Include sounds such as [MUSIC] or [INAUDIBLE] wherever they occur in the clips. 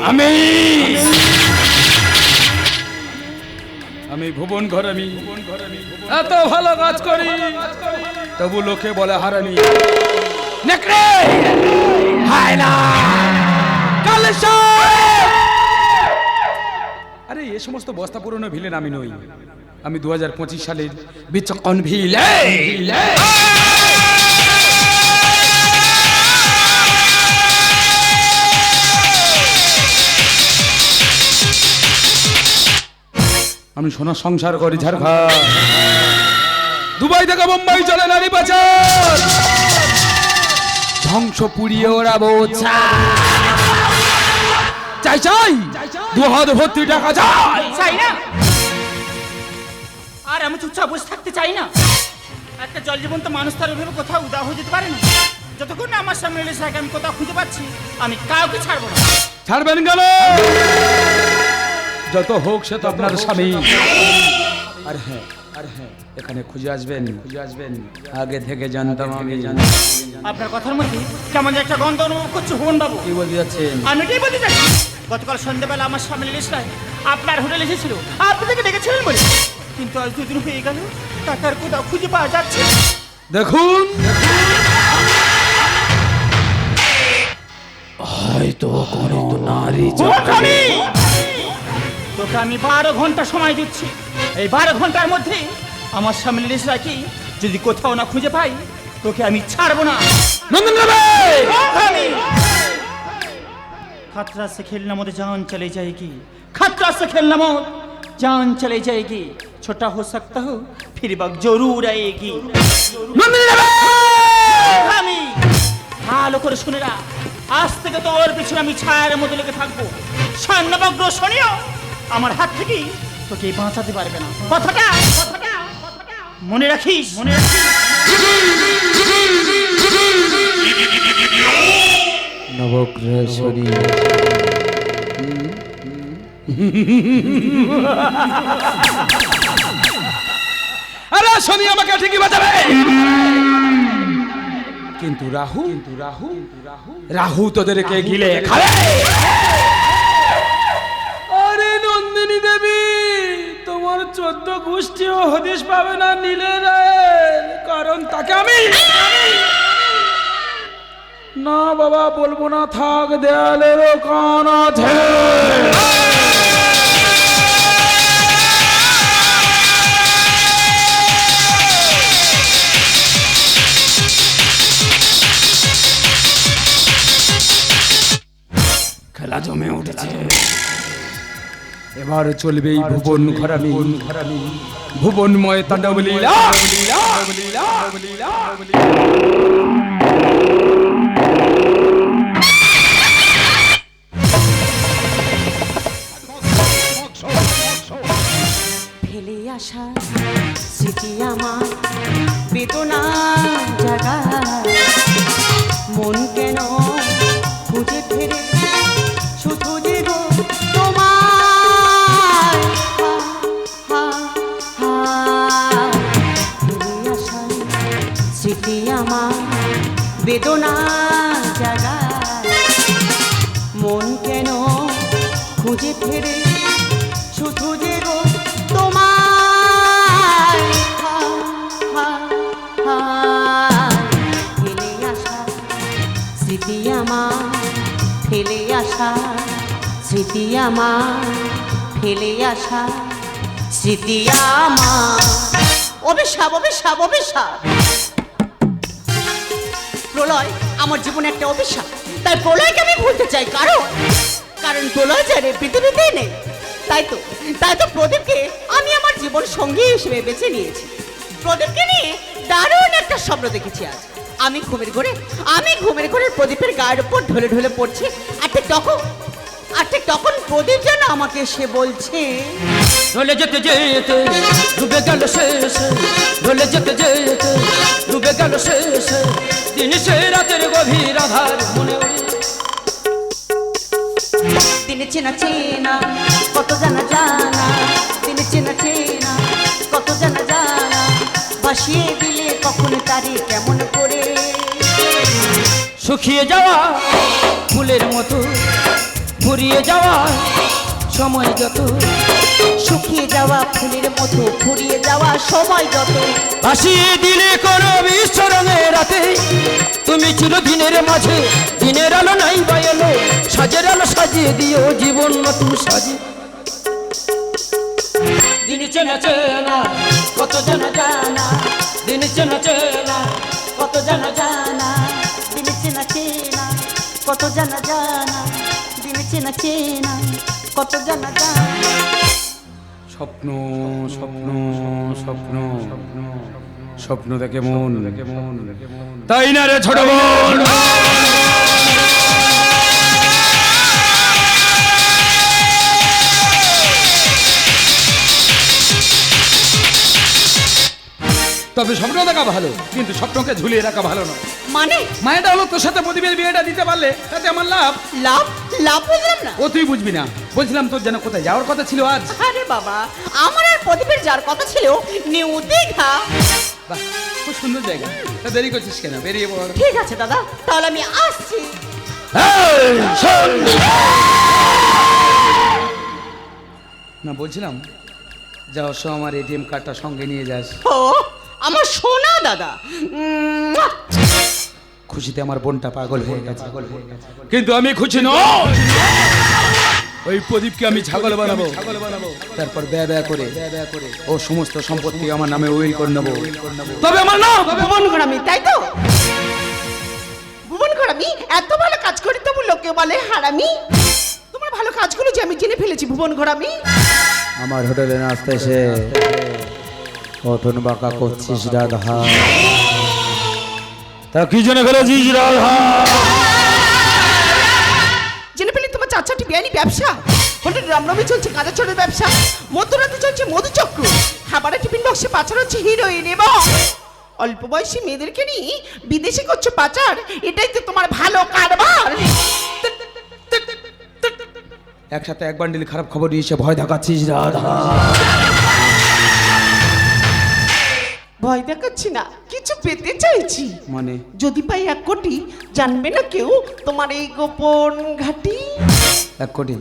আমি আমি ভুবন ঘর আমি এত ভালো কাজ করি। তবু লোকে বলে হারামি। নেকড়ে! হায় না! কালেশ্বর! আরে এ সমস্ত বস্তা পুরনো ভিলেন আমি নই। আমি দু হাজার পঁচিশ সালের বিচক্ষণ ভিল আমি সোনার সংসার করি ঝাড়খণ্ড। দুবাই থেকে মুম্বাই চলে নারী পাচার। ধ্বংস পুড়িয়ে ওড়াবো চাই চাই। দু হাত ভর্তি টাকা চাই। চাই না। আর আমি চুপচাপ বসে থাকতে চাই না। একটা জল জীবন্ত মানুষ তার এভাবে কোথাও উদা হয়ে যেতে পারে না। যতক্ষণ না আমার সামনে এলে আমি কোথাও খুঁজে পাচ্ছি আমি কাউকে ছাড়বো না। ছাড়বেন কেন? যত হোক সে তো আপনার স্বামী। আর হ্যাঁ আর হ্যাঁ। এখানে খুঁজে আসবেন খুঁজে আসবেন। আগে থেকে জানতাম আমি। জানতাম। আপনার কথার মধ্যে কেমন যে একটা গন্ধ অনুভব করছি হুবন বাবু। কি বলতে যাচ্ছেন? আমি এটাই বলতে চাচ্ছি গতকাল সন্ধ্যাবেলা আমার সামনে লিস্টায় আপনার হোটেলে এসেছিল। আপনি থেকে ডেকেছিলেন বলে। কিন্তু আজ দুদিন হয়ে গেল টাকার কোথাও খুঁজে পাওয়া যাচ্ছে দেখুন। হয়তো কোনো নারী! তোকে আমি বারো ঘণ্টা সময় দিচ্ছি। এই বারো ঘণ্টার মধ্যে আমার সামনে লিস্ট রাখি যদি কোথাও না খুঁজে পাই তোকে আমি ছাড়বো না। খাতরা সে খেলনা মতো জান চলে যায় কি? খাতরা সে খেলনা মত জান চলে যায়গি ছোটা হো সকতা হো ফির বাক জরুর আয়েগি আমি ভালো করে শুনে না আজ থেকে তোর পিছনে আমি ছায়ার মতো লেগে থাকব। স্বর্ণবগ্র শুনিও। আমার হাত থেকে তোকে বাঁচাতে পারবে না। কথাটা কথাটা কথাটা। মনে রাখিস? মনে রাখিস? নবগ্রহেশ্বরী আরে শনি আমাকে ঠিকই বাঁচাবে। কিন্তু রাহু কিন্তু রাহু রাহু রাহু তোদেরকে গিলে খাবে। গোষ্ঠীও হদিশ পাবে না নীলের কারণ তাকে আমি। না বাবা, বলব না, থাক দেয়ালেরও কান আছে। খেলা জমে উঠেছে। এবার চলবে এই ভুবন ঘরামি। ঘরামি। ভুবনময় তাণ্ডব লীলা ফেলে আসা স্মৃতি আমার বেদনা জাগা মন আমার ফেলে আসা স্মৃতি আমার। অভিশাপ অভিশাপ অভিশাপ। প্রলয়, আমার জীবনে একটা অভিশাপ। তাই প্রলয়কে আমি ভুলতে চাই, কারণ কারণ প্রলয় জানে পৃথিবীতেই নেই। তাই তো তাই তো প্রদীপকে আমি আমার জীবন সঙ্গী হিসেবে বেছে নিয়েছি। প্রদীপকে নিয়ে দারুণ একটা স্বপ্ন দেখেছি আজ। আমি ঘুমের ঘরে, আমি ঘুমের ঘরে প্রদীপের গায়ের উপর ঢলে ঢলে পড়ছি। আর ঠিক তখন আর ঠিক তখন প্রদীপ যেন আমাকে সে বলছে ঢলে যেতে যেতে ডুবে গেল শেষে ঢলে যেতে যেতে ডুবে গেল শেষে। দিন সে রাতের গভীর আধার মনে দিনে চেনা চেনা কত জানা জানা দিনে চেনা চেনা কত জানা জানা ভাসিয়ে দিলে কখন তারে কেমন করে? শুকিয়ে যাওয়া ফুলের মতো ফুরিয়ে যাওয়া, সময় যত। শুকিয়ে যাওয়া, ফুলের মতো ফুরিয়ে যাওয়া, সময় যত। ভাসিয়ে দিলে কোনো বিশ্ব রঙের রাতে। তুমি ছিল চিরদিনের মাঝে, দিনের আলো নাই বা সাজের আলো সাজিয়ে দিও জীবন নতুন সাজে। চেনা চেনা, কত জানা জানা। দিন চেনা চেনা, কত জানা জানা। চেনা, কত জানা জানা। চেনা চেনা, কত জানা জানা। স্বপ্ন স্বপ্ন স্বপ্ন স্বপ্ন দেখে মন। তাই না রে ছোট বোন? তবে স্বপ্ন দেখা ভালো কিন্তু স্বপ্নকে ঝুলিয়ে রাখা ভালো নয়। মানে? মায়েটা হলো তোর সাথে প্রদীপের বিয়েটা দিতে পারলে তাতে আমার লাভ। লাভ? লাভ বুঝলাম না? ও তুই বুঝবি না। বলছিলাম তোর যেন কোথায় যাওয়ার কথা ছিল আজ। আরে বাবা আমার আর প্রদীপের যার কথা ছিল নিউ দীঘা। বাহ খুব সুন্দর জায়গা। তা দেরি করছিস কেন? বেরিয়ে পড়। ঠিক আছে দাদা তাহলে আমি আসছি। না বলছিলাম যাওয়ার সময় আমার এটিএম কার্ডটা সঙ্গে নিয়ে যাস। ও আমার সোনা দাদা। খুশিতে আমার বোনটা পাগল হয়ে গেছে। কিন্তু আমি খুশি নই। ওই প্রদীপকে আমি ছাগল বানাবো। ছাগল বানাবো তারপর ব্যয় ব্যয় করে ও সমস্ত সম্পত্তি আমার নামে উইল করে নেব। তবে আমার নাম ভুবন ঘরামি তাই তো? ভুবন ঘরামি এত ভালো কাজ করি তবু লোকে বলে হারামি। তোমার ভালো কাজগুলো যে আমি জেনে ফেলেছি ভুবন ঘরামি আমার হোটেলে নাচতে এসে অটন বাঁকা করছিস রাধা তা কি জন্য ফেলেছিস রাধা জেনে ফেলি তোমার চার চারটি বিয়ানি ব্যবসা। হোটেল রামনবী চলছে কাঁচা চোরের ব্যবসা। মধ্যরাতে চলছে মধুচক্র। খাবারের টিফিন বক্সে পাচার হচ্ছে হিরোইন এবং অল্প বয়সী মেয়েদেরকে নিয়ে বিদেশে করছ পাচার। এটাই তো তোমার ভালো কারবার। একসাথে এক বান্ডিল খারাপ খবর নিয়ে এসে ভয় দেখাচ্ছিস রাধা। ভয় দেখাচ্ছি না কিছু পেতে চাইছি। মানে? যদি পাই এক কোটি জানবে না কেউ তোমার এই গোপন ঘাটি? এক কোটি?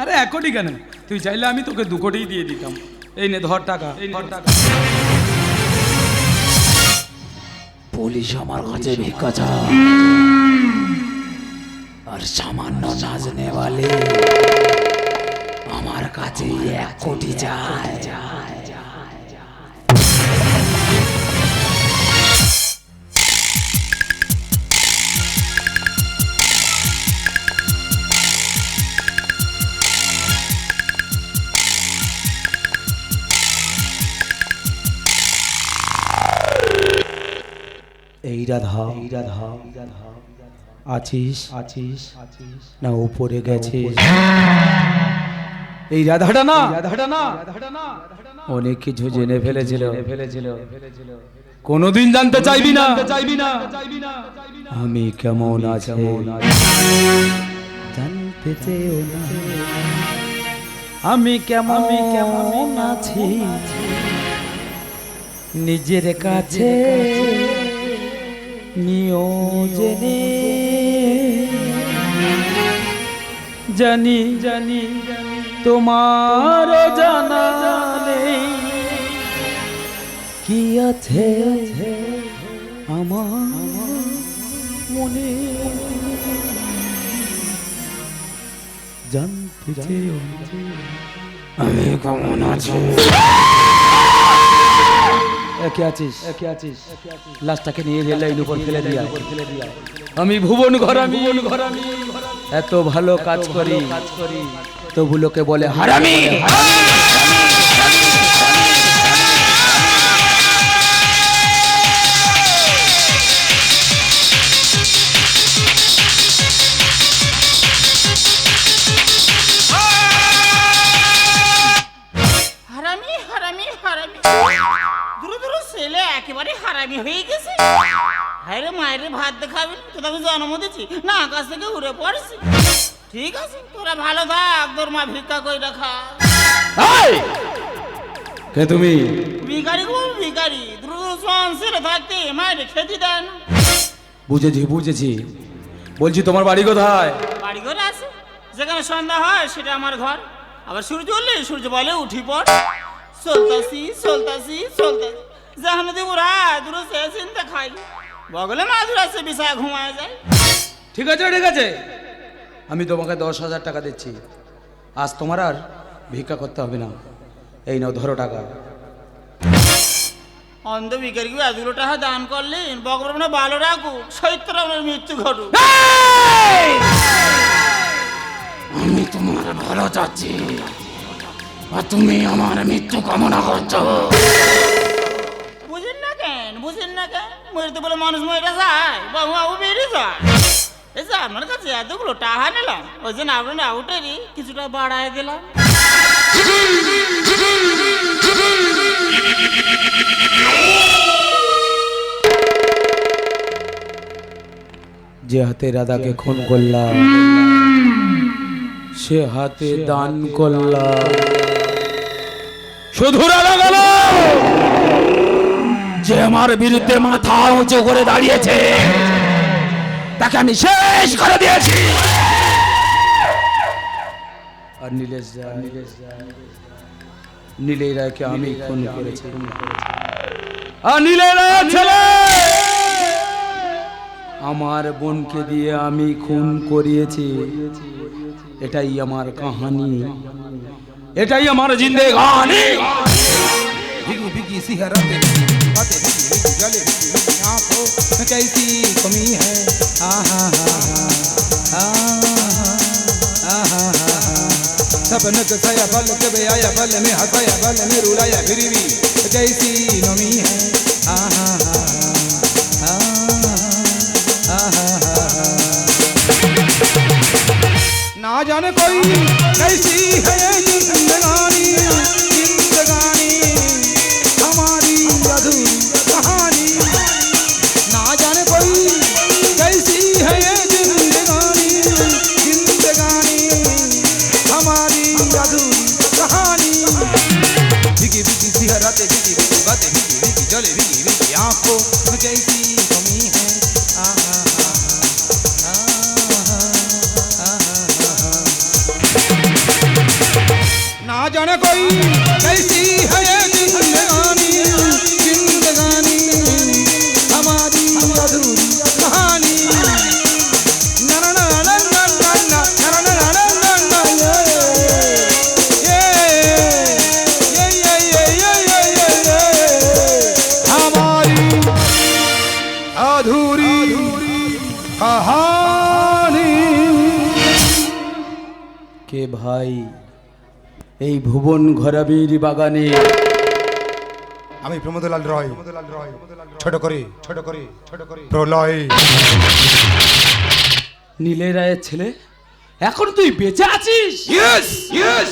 আরে এক কোটি কেন? তুই চাইলে আমি তোকে দু কোটি দিয়ে দিতাম। এই নে ধর টাকা ধর টাকা। পুলিশ আমার কাছে ভিক্ষা চায়। আর সামান্য वाले আমার কাছে এক কোটি চায়। এই আছিস আছিস? না উপরে গেছিস? এই রাধাটা না। রাধাটা না। অনেক কিছু জেনে ফেলেছিল। ফেলেছিল। কোনোদিন জানতে চাইবি না। চাইবি না। চাইবি না আমি কেমন আছে? জানতে চেয়েও না। আমি কেমন কেমন আছি? নিজের কাছে নিয়োজনে জানি জানি। তোমার জানা নেই। কি আছে আমার মনে? জানতে চেয়েও আমি কেমন আছি? একে আছিস? একে আছিস? লাশটাকে নিয়ে রেল লাইন উপর ফেলে দিয়া আমি ভুবন ঘর আমি ঘর আমি এত ভালো কাজ করি। তবু লোকে বলে হারামি! ভাত দেখাবেন তোদের আমি জন্ম দিচ্ছি না আকাশ থেকে উড়ে পড়েছি। ঠিক আছে তোরা ভালো থাক তোর মা ভিক্ষা করে রাখা কে তুমি? ভিখারি গো ভিখারি। দ্রুত ছেলে থাকতে মায়ের খেতে দেন। বুঝেছি বুঝেছি। বলছি তোমার বাড়ি কোথায়? বাড়ি ঘর আছে। যেখানে সন্ধ্যা হয় সেটা আমার ঘর। আবার সূর্য উঠলে সূর্য বলে উঠি পড়। চলতাছি চলতাছি চলতাছি। যেখানে দেব রাত দূরে সে চিন্তা খাই বগলে মাদুর আছে বিছায় ঘুমায় যায় ঠিক আছে ঠিক আছে। আমি তোমাকে দশ হাজার টাকা দিচ্ছি। আজ তোমার আর ভিক্ষা করতে হবে না। এই নাও ধরো টাকা। অন্ধ বিকের কি এতগুলো টাকা দান করলেন বগর মানে ভালো রাখুক সৈত্র আমার মৃত্যু ঘটুক। আমি তোমার ভালো চাচ্ছি আর তুমি আমার মৃত্যু কামনা করছ। মরতে বলে মানুষ মরে যায় বাবু বাবু বেরিয়ে যায়। এই যে আপনার কাছে এতগুলো টাকা নিলাম ওই জন্য আপনার আউটারই কিছুটা বাড়ায় দিলাম। যে হাতে রাধাকে খুন করলাম সে হাতে দান করলাম। শুধু রাধা গেল! যে আমার বিরুদ্ধে মাথা উঁচু করে দাঁড়িয়েছে, তাকে আমি শেষ করে দিয়েছি। আর নীলেশ নীলেশ নীলেই রায়কে আমি খুন করেছি। আর নীলের ছেলে! আমার বোনকে দিয়ে আমি খুন করিয়েছি। এটাই আমার কাহানি। এটাই আমার জিন্দে কাহানি। बातें बिगी बिगी गले बिगी बिगी आँखों कैसी कमी है आहा हा हा आहा सपन कसाया बल के आया बल में हंसाया बल में रुलाया फिर भी कैसी नमी है हा ना जाने कोई कैसी है এই ভুবন ঘরাবির বাগানে। আমি প্রমোদলাল রয়। ছোট করে ছোট করে ছোট করে। প্রলয়। নীলে রায়ের ছেলে? এখন তুই বেঁচে আছিস? ইয়েস ইয়েস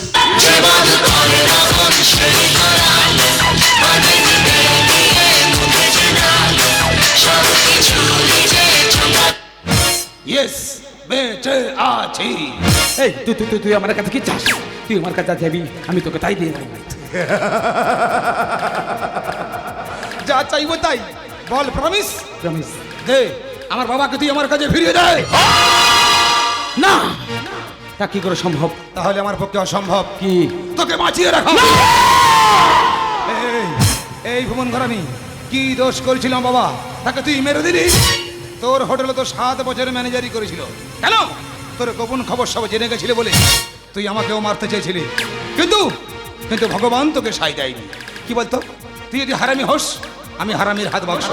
ইয়েস বেঁচে আছি। এই তুই তুই তুই- তুই আমার কাছে কি চাস? তুই আমার কাছে যাবি আমি তোকে তাই দিয়ে দেবো। [LAUGHS] যা চাইব তাই। বল প্রমিস প্রমিস দে আমার বাবাকে তুই আমার কাছে ফিরিয়ে দেয় না! তা কি করে সম্ভব? তাহলে আমার পক্ষে অসম্ভব। কি? তোকে বাঁচিয়ে রাখা। এই, ভুবন ঘরামি কি দোষ করেছিলাম বাবা? তাকে তুই মেরে দিলি। তোর হোটেলে তো সাত বছরের ম্যানেজারই করেছিল। কেন? তোর গোপন খবর সব জেনে গেছিলে বলে। তুই আমাকেও মারতে চেয়েছিলি। কিন্তু কিন্তু ভগবান তোকে সাই দেয়নি। কি বলতো? তুই যদি হারামি হোস আমি হারামির হাত বাক্স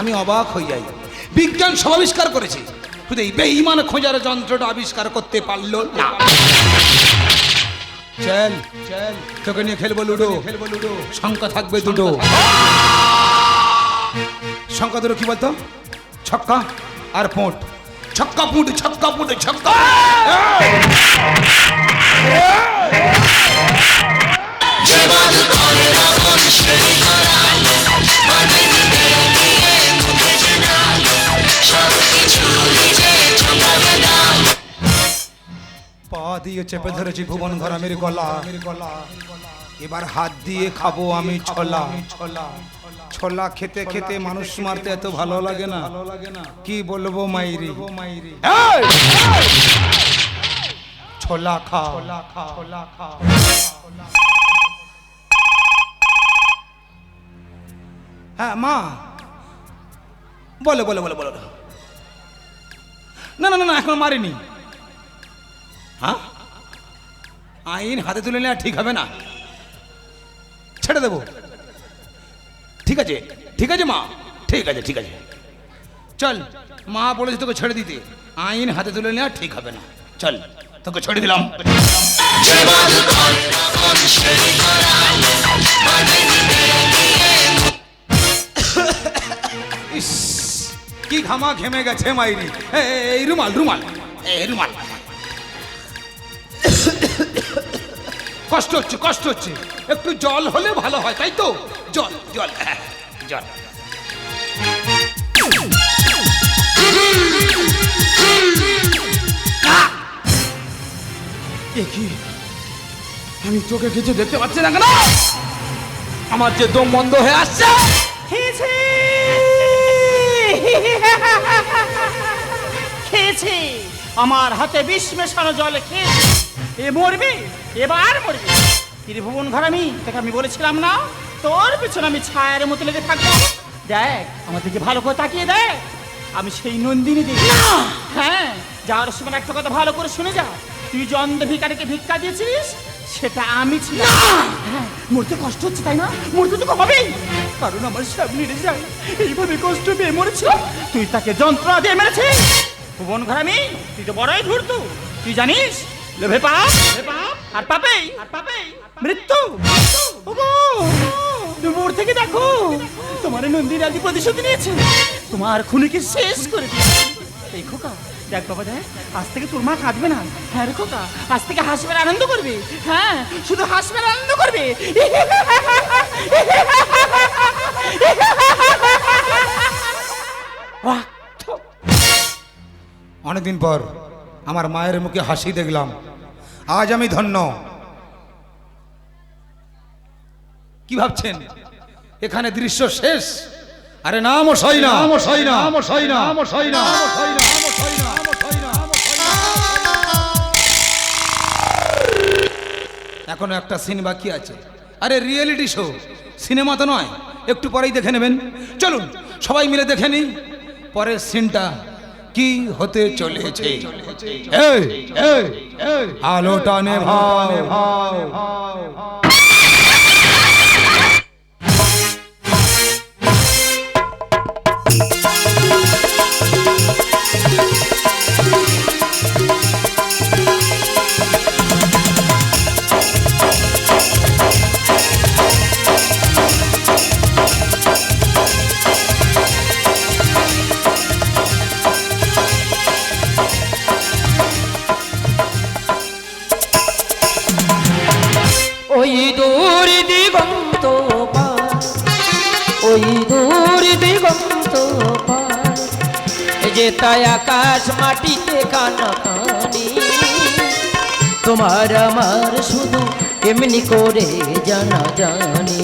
আমি অবাক হয়ে যাই। বিজ্ঞান সব আবিষ্কার করেছে। শুধু এই বেঈমান খোঁজার যন্ত্রটা আবিষ্কার করতে পারল না। চল চল। তোকে নিয়ে খেলব লুডো। খেলব লুডো। সংখ্যা থাকবে দুটো। সংখ্যা দুটো কি বলতো? ছক্কা আর পোঁট ছক্কা ফুট ছক্কা ফুট ছক্কা জীবন পা দিয়ে চেপে ধরেছি ভুবন ঘর আমির গলা। এবার হাত দিয়ে খাব আমি ছলা ছলা। ছোলা খেতে খেতে মানুষ মারতে এত ভালো লাগে না। কি বলব মাইরি? ছোলা খা। ছোলা খা। হ্যাঁ মা। বলে বলো বলো বলো। না না না না এখন মারিনি। হ্যাঁ? আইন হাতে তুলে নেওয়া ঠিক হবে না। ছেড়ে দেবো। ঠিক আছে ঠিক আছে মা? ঠিক আছে ঠিক আছে। চল, মা বলেছে তোকে ছেড়ে দিতে। আইন হাতে তুলে নেওয়া ঠিক হবে না। চল, তোকে ছেড়ে দিলাম। কি ঘামা ঘেমে গেছে মাইরি। এই রুমাল রুমাল। এই রুমাল। কষ্ট হচ্ছে কষ্ট হচ্ছে। একটু জল হলে ভালো হয়, তাই তো? জল জল হ্যাঁ, জল। এ আমি চোখে কিছু দেখতে পাচ্ছি না কেন? আমার যে দম বন্ধ হয়ে আসছে। খেয়েছে। খেয়েছে। আমার হাতে বিষ মেশানো জল খেয়েছে। এ মরবে এবার মরবে। ত্রিভুবন ঘর আমি তোকে আমি বলেছিলাম না? তোর পিছনে আমি ছায়ার মতো লেগে থাকব। দেখ আমার দিকে ভালো করে তাকিয়ে দেখ। আমি সেই নন্দিনী দেখি হ্যাঁ যাওয়ার সময় একটা কথা ভালো করে শুনে যা। তুই যে অন্ধ ভিকারিকে ভিক্ষা দিয়েছিলিস সেটা আমি ছিলাম। হ্যাঁ, মরতে কষ্ট হচ্ছে তাই না? মরতে তো হবেই। কারণ আমার সামনে যায় এইভাবে কষ্ট পেয়ে মরেছিল তুই তাকে যন্ত্রণা দিয়ে মেরেছিস। ভুবন ঘরামি তুই তো বড়ই ধূর্ত। তুই জানিস লোভে পাপ, আর পাপেই আর পাপেই মৃত্যু মোড় থেকে দেখো, তোমার নন্দীর আদি প্রতিশোধ নিয়েছে। তোমার খুনিকে শেষ করে দিয়েছে। এই খোকা, দেখ বাবা, দেখ, আজ থেকে তোর মা কাঁদবে না। হ্যাঁ রে খোকা, আজ থেকে হাসবে আনন্দ করবে। হ্যাঁ শুধু হাসবে আনন্দ করবে। অনেকদিন পর আমার মায়ের মুখে হাসি দেখলাম। আজ আমি ধন্য। কি ভাবছেন? এখানে দৃশ্য শেষ? আরে না। মশাই না। মশাই না। মশাই না। মশাই না। মশাই না। মশাই না। মশাই না। এখনও একটা সিন বাকি আছে। আরে রিয়েলিটি শো সিনেমা তো নয়। একটু পরেই দেখে নেবেন। চলুন সবাই মিলে দেখে নিই। পরের সিনটা কি হতে চলেছে? আলোটা নেভাও তাই আকাশ মাটিতে কানাকানি। তোমার আমার শুধু এমনি করে জানা জানি।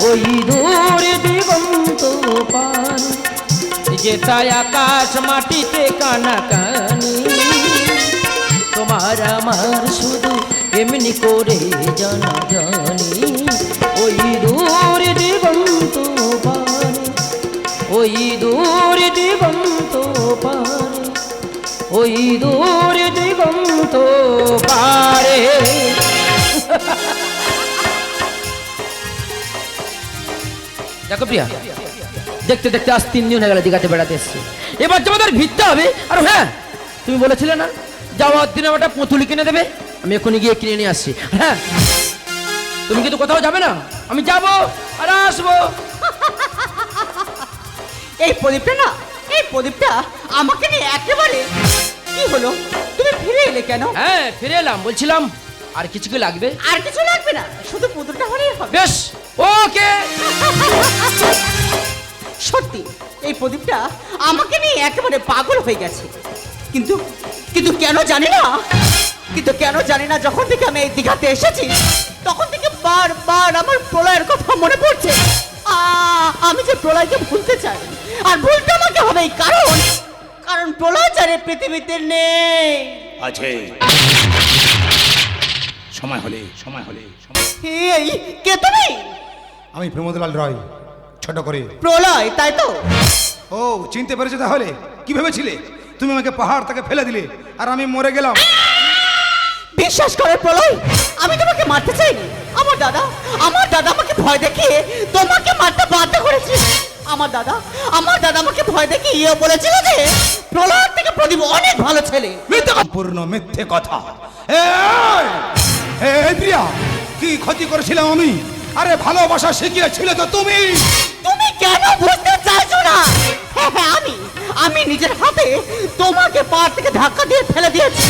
ওই দূর দিগন্ত যে তাই আকাশ মাটিতে কানাকানি। তোমার আমার শুধু এমনি করে জানা জানি। ওই দূর দিগন্ত ওই দূর দিগন্ত পারে, ওই দূর দিগন্ত পারে। দেখো প্রিয়া, দেখতে দেখতে আজ তিন দিন হয়ে গেল দীঘাতে বেড়াতে এসছি। এবার তোমাদের ভিড়তে হবে। আর হ্যাঁ তুমি বলেছিলে না, যাওয়ার দিনে একটা পুঁতুলি কিনে দেবে? আমি এক্ষুনি গিয়ে কিনে নিয়ে আসছি। হ্যাঁ তুমি কিন্তু কোথাও যাবে না? আমি যাব আর আসব। এই প্রদীপটা না, এই প্রদীপটা আমাকে নিয়ে একেবারে কি হলো? তুমি ফিরে এলে কেন? হ্যাঁ ফিরে এলাম বলছিলাম আর কিছু কি লাগবে? আর কিছু লাগবে না শুধু পুতুলটা হলেই হবে। বেশ ওকে। সত্যি এই প্রদীপটা আমাকে নিয়ে একেবারে পাগল হয়ে গেছে। কিন্তু কিন্তু কেন জানি না? কিন্তু কেন জানি না যখন থেকে আমি এই দীঘাতে এসেছি তখন থেকে বারবার আমার প্রলয়ের কথা মনে পড়ছে। আ- আমি যে প্রলয়কে ভুলতে চাই আর ভুলতে আমাকে হবে এই কারণ কারণ প্রলয় জানে পৃথিবীতে নেই। আছে। সময় হলে সময় হলে সময়। এই কে তুমি? আমি প্রমোদলাল রয় ছোট করে। প্রলয় তাই তো? ও চিনতে পেরেছ তাহলে? কি ভেবেছিলে? তুমি আমাকে পাহাড় থেকে ফেলে দিলে আর আমি মরে গেলাম। বিশ্বাস করে প্রলয় আমি তোমাকে মারতে চাইনি। আমার দাদা আমার দাদা আমাকে ভয় দেখিয়ে তোমাকে মারতে বাধ্য করেছে। আমার দাদা আমার দাদা আমাকে ভয় দেখিয়ে ইয়ে বলেছিল যে প্রলয় থেকে প্রদীপ অনেক ভালো ছেলে। সম্পূর্ণ মিথ্যে কথা। প্রিয়া কি ক্ষতি করেছিলাম আমি? আরে ভালোবাসা শিখিয়েছিলে তো তুমি। তুমি কেন বুঝতে চাইছো না? হ্যাঁ হ্যাঁ আমি আমি নিজের হাতে তোমাকে পার থেকে ধাক্কা দিয়ে ফেলে দিয়েছি।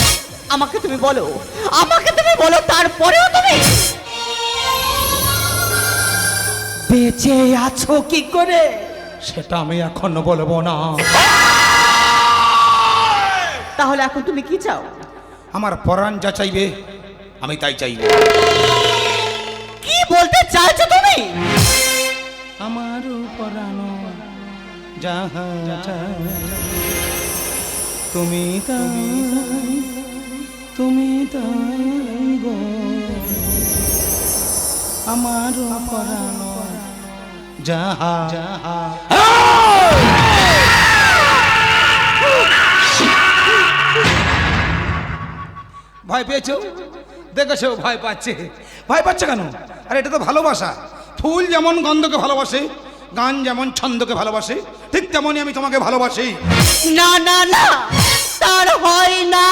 আমাকে তুমি বলো আমাকে তুমি বলো তারপরেও তুমি বেঁচে আছো কি করে? সেটা আমি এখন বলব না। তাহলে এখন তুমি কি চাও? আমার পরাণ যা চাইবে আমি তাই চাইব। কি বলতে চাইছো তুমি? আমার পরাণ যাহা তুমি তাই তুমি তাই গো। আমার পরাণ যাহা। ভয় পেয়েছ? দেখেছ ভয় পাচ্ছে। ভয় পাচ্ছে কেন? আরে এটা তো ভালোবাসা। ফুল যেমন গন্ধকে ভালোবাসে গান যেমন ছন্দকে ভালোবাসে ঠিক তেমনই আমি তোমাকে ভালোবাসি। না না না তার হয় না।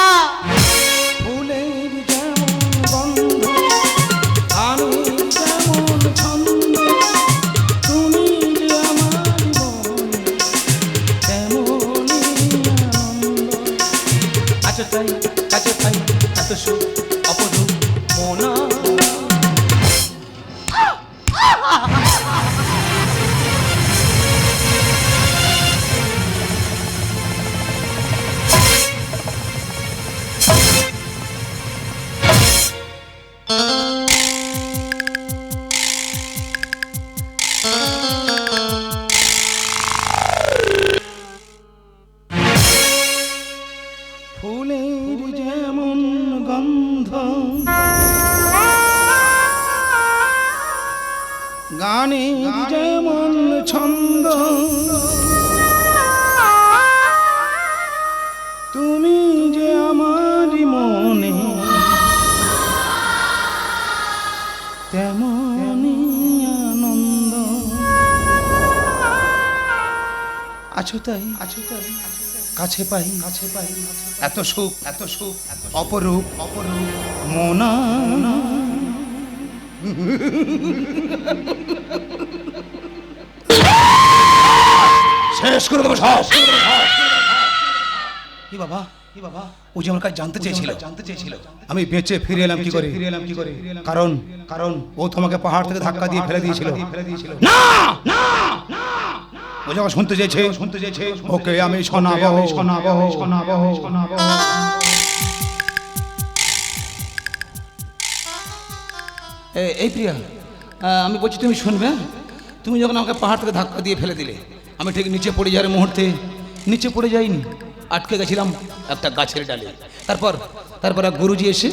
তাই কাছে পাই কাছে পাই এত সুখ এত সুখ অপরূপ অপরূপ মোনা। শেষ করে দেবো কি বাবা কি বাবা? ও যে আমার কাছে জানতে চেয়েছিল। জানতে চেয়েছিল। আমি বেঁচে ফিরে এলাম কি করে? ফিরে এলাম কি করে? কারণ কারণ ও তোমাকে পাহাড় থেকে ধাক্কা দিয়ে ফেলে দিয়েছিল। ফেলে দিয়েছিল। না! না! ও যখন শুনতে চেয়েছে। শুনতে চেয়েছে। ওকে আমি শোনাবো। শোনাবো। শোনাবো। শোনাবো। এ- এই প্রিয়া আমি বলছি তুমি শুনবে? তুমি যখন আমাকে পাহাড় থেকে ধাক্কা দিয়ে ফেলে দিলে আমি ঠিক নিচে পড়ে যাওয়ার মুহূর্তে নিচে পড়ে যাইনি আটকে গেছিলাম একটা গাছের ডালে। তারপর তারপর গুরুজি এসে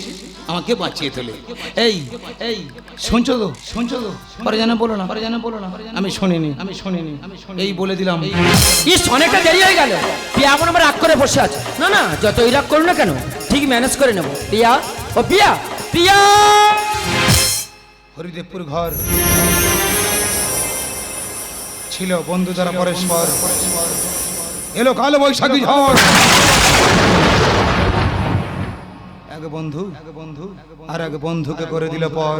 আমাকে বাঁচিয়ে তোলে। এই এই শুনছো তো শুনছো তো পরে জানা বলো না পরে জানা বলো না। আমি শুনিনি আমি শুনিনি। এই বলে দিলাম। ইস অনেকটা দেরি হয়ে গেল। পিয়া এমন আমার রাগ করে বসে আছে। না না যতই রাগ করুন না কেন ঠিক ম্যানেজ করে নেব। পিয়া ও পিয়া পিয়া! হরিদেবপুর ঘর ছিল বন্ধু যারা পরস্পর। এলো কালো বৈশাখী ঝড়। এক বন্ধু বন্ধু আর এক বন্ধুকে করে দিল পর।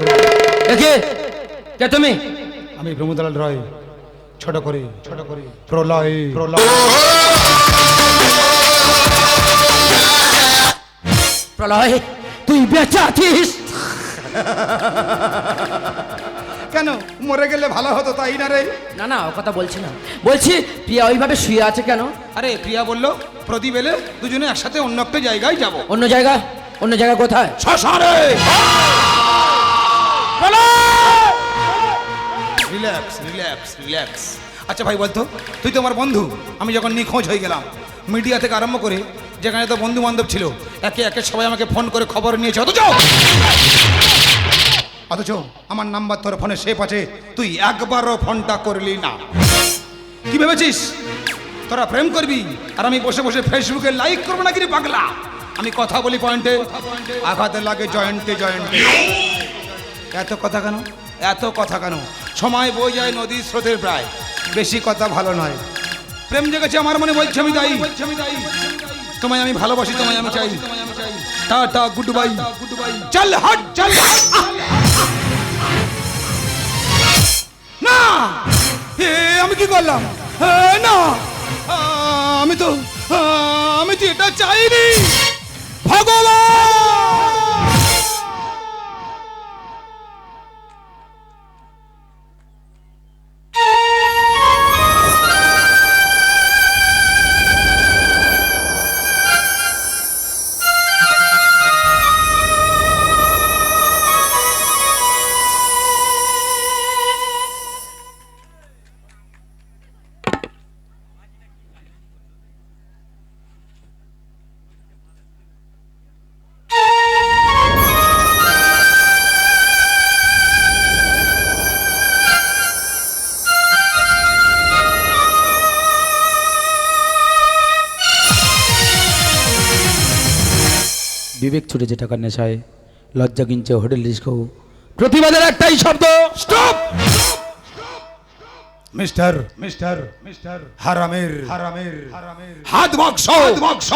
দেখে কে তুমি? আমি প্রমোদলাল রয় ছোট করে ছোট করে প্রলয়। প্রলয় প্রলয় তুই বেঁচে আছিস? কেন মরে গেলে ভালো হতো তাই না রে? না না ও কথা বলছি না। বলছি প্রিয়া ওইভাবে শুয়ে আছে কেন? আরে প্রিয়া বলল প্রদীপ এলে দুজনে একসাথে অন্য একটা জায়গায় যাব। অন্য জায়গা অন্য জায়গা কোথায়? শ্মশানে! রিল্যাক্স রিল্যাক্স রিল্যাক্স আচ্ছা ভাই বলতো তুই তো আমার বন্ধু। আমি যখন নিখোঁজ হয়ে গেলাম মিডিয়া থেকে আরম্ভ করে যেখানে তো বন্ধু বান্ধব ছিল একে একে সবাই আমাকে ফোন করে খবর নিয়েছে। অথচ অথচ আমার নাম্বার তোর ফোনে সেভ আছে। তুই একবারও ফোনটা করলি না। কি ভেবেছিস? তোরা প্রেম করবি? আর আমি বসে বসে ফেসবুকে লাইক করব না কিরে পাগলা? আমি কথা বলি পয়েন্টে? আঘাতে লাগে জয়েন্টে জয়েন্টে এত কথা কেন? এত কথা কেন? সময় বই যায় নদীর স্রোতের প্রায়। বেশি কথা ভালো নয়। প্রেম জেগেছে, আমার মনে বলছে, আমি তাই তোমায় আমি ভালোবাসি, তোমায় আমি চাই। Tata good bye good bye চল হট। চল না! হে আমি কি করলাম? না! আমি তো আমি তো এটা চাইনি। ভগবান বিবেক ছুটে যে টাকার নেশায় লজ্জা কিনছে হোটেল ডিস্কো প্রতিবাদের একটাই শব্দ স্টপ! Mister mister mister. হারামের হারামের হারামের। হাত বক্স হাত বক্স